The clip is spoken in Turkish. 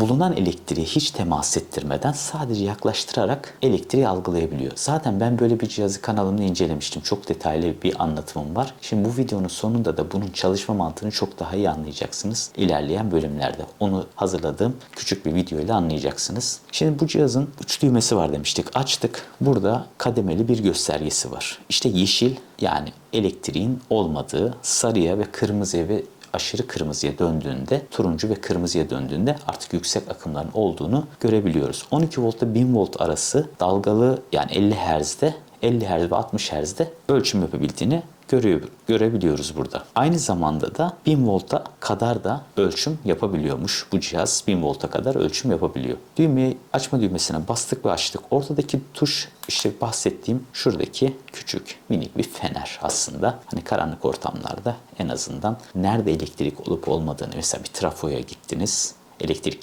bulunan elektriği hiç temas ettirmeden sadece yaklaştırarak elektriği algılayabiliyor. Zaten ben böyle bir cihazı kanalımda incelemiştim. Çok detaylı bir anlatımım var. Şimdi bu videonun sonunda da bunun çalışma mantığını çok daha iyi anlayacaksınız ilerleyen bölümlerde. Onu hazırladığım küçük bir video ile anlayacaksınız. Şimdi bu cihazın üç düğmesi var demiştik. Açtık. Burada kademeli bir göstergesi var. İşte yeşil yani elektriğin olmadığı sarıya ve kırmızıya ve aşırı kırmızıya döndüğünde, turuncu ve kırmızıya döndüğünde artık yüksek akımların olduğunu görebiliyoruz. 12 voltla 1000 volt arası dalgalı yani 50 Hz'de 50 Hz ve 60 Hz'de ölçüm yapabildiğini görüyor, görebiliyoruz burada. Aynı zamanda da 1000 volta kadar da ölçüm yapabiliyormuş. Bu cihaz 1000 volta kadar ölçüm yapabiliyor. Düğmeyi açma düğmesine bastık ve açtık. Ortadaki tuş işte bahsettiğim şuradaki küçük minik bir fener aslında. Hani karanlık ortamlarda en azından nerede elektrik olup olmadığını mesela bir trafoya gittiniz elektrik